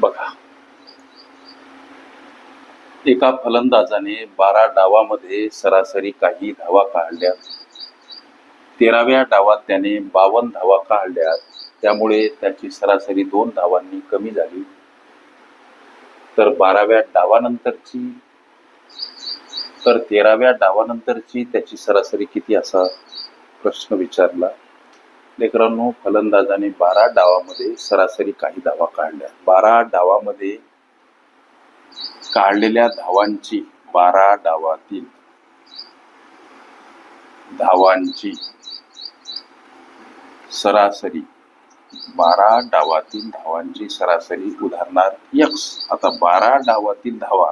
बघा. एका फलंदाजाने बारा डावामध्ये सरासरी काही धावा काढल्या. तेराव्या डावात त्याने बावन्न धावा काढल्या. त्यामुळे त्याची सरासरी दोन धावांनी कमी झाली. तर बाराव्या डावानंतरची तर तेराव्या डावानंतरची त्याची सरासरी किती असा प्रश्न विचारला? लेकरांनो फलंदाजाने बारा डावामध्ये सरासरी काही धावा काढल्या. बारा डावामध्ये काढलेल्या धावांची बारा डावातील धावांची सरासरी बारा डावातील धावांची सरासरी उदाहरणार्थ यक्स. आता बारा डावातील धावा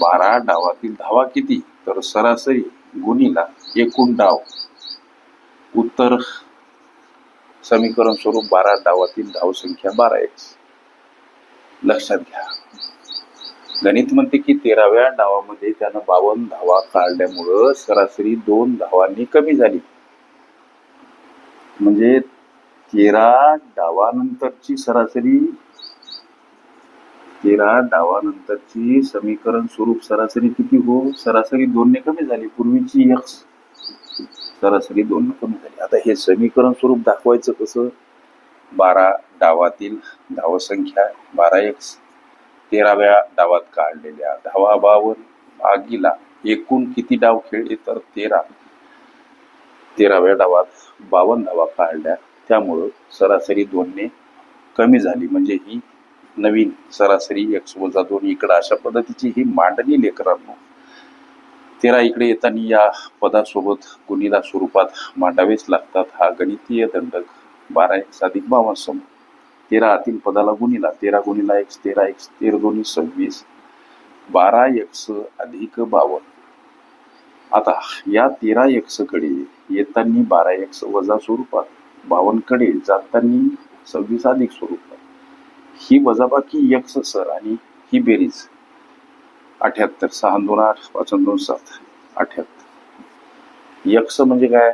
बारा डावातील धावा किती? तर सरासरी गुणीला एकूण डाव उत्तर समीकरण स्वरूप बारा डावातील धावसंख्या बारा एक्स लक्षात घ्या. गणित म्हणते की तेराव्या डावामध्ये त्यानं बावन्न धावा काढल्यामुळं सरासरी दोन धावांनी कमी झाली. म्हणजे तेरा डावानंतरची सरासरी तेरा डावानंतरची समीकरण स्वरूप सरासरी किती हो? सरासरी दोनने कमी झाली. पूर्वीची एक्स सरासरी दोन कमी झाली आता हे समीकरण स्वरूप दाखवायचं कसं? बारा डावातील धावसंख्या बारा एक्स तेराव्या डावात काढलेल्या धावा बावन भागीला एकूण किती डाव खेळले तर तेरा. तेराव्या डावात बावन्न धावा काढल्या. त्यामुळं सरासरी दोनने कमी झाली. म्हणजे ही नवीन सरासरी एक्स वजा दोन. इकडं अशा पद्धतीची ही मांडणी लेकरांनो तेरा इकडे येताना या पदासोबत गुणीला स्वरूपात मांडावेच लागतात. हा गणितीय दंडक बारा एक साधिक बावा सम. तेरा आतील पदाला गुणीला तेरा गुणीला एक तेरा एक तेर दोन्ही सव्वीस बारा एक्स अधिक बावन्न. आता या तेरा एक्सकडे येताना बारा एक्स वजा स्वरूपात बावनकडे जाताना सव्वीस अधिक स्वरूपात. ही वजाबाकी एक्स सर आणि ही बेरीज. अठ्याहत्तर सहा दोन आठ पाच दोन सात अठ्याहत्तर. यक्स म्हणजे काय?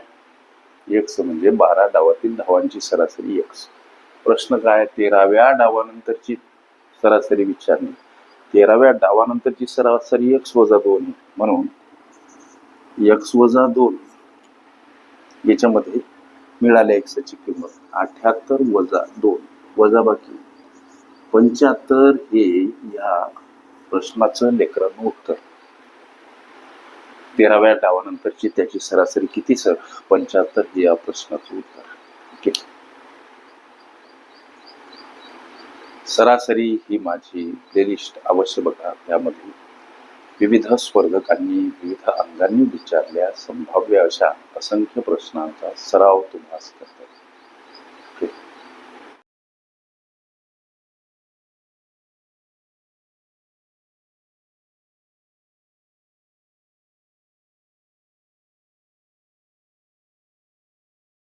यक्स म्हणजे बारा डावातील धावांची सरासरी यक्स. प्रश्न काय? तेराव्या डावानंतरची सरासरी विचारणे. तेराव्या डावानंतरची सरासरी यक्ष वजा दोन म्हणून यक्ष वजा दोन याच्यामध्ये मिळाल्या एक्सची किंमत. अठ्याहत्तर वजा दोन. वजा बाकी. पंच्याहत्तर हे या प्रश्नाचं लेकरानं उत्तर. तेराव्या डावानंतरची त्याची सरासरी किती सर? पंच्याहत्तर हे या प्रश्नाचं उत्तर. ओके. सरासरी ही माझी प्लेलिस्ट अवश्य बघा. त्यामध्ये विविध स्पर्धकांनी विविध अंगांनी विचारल्या संभाव्य अशा असंख्य प्रश्नांचा सराव तुम्हाला करतात ओके.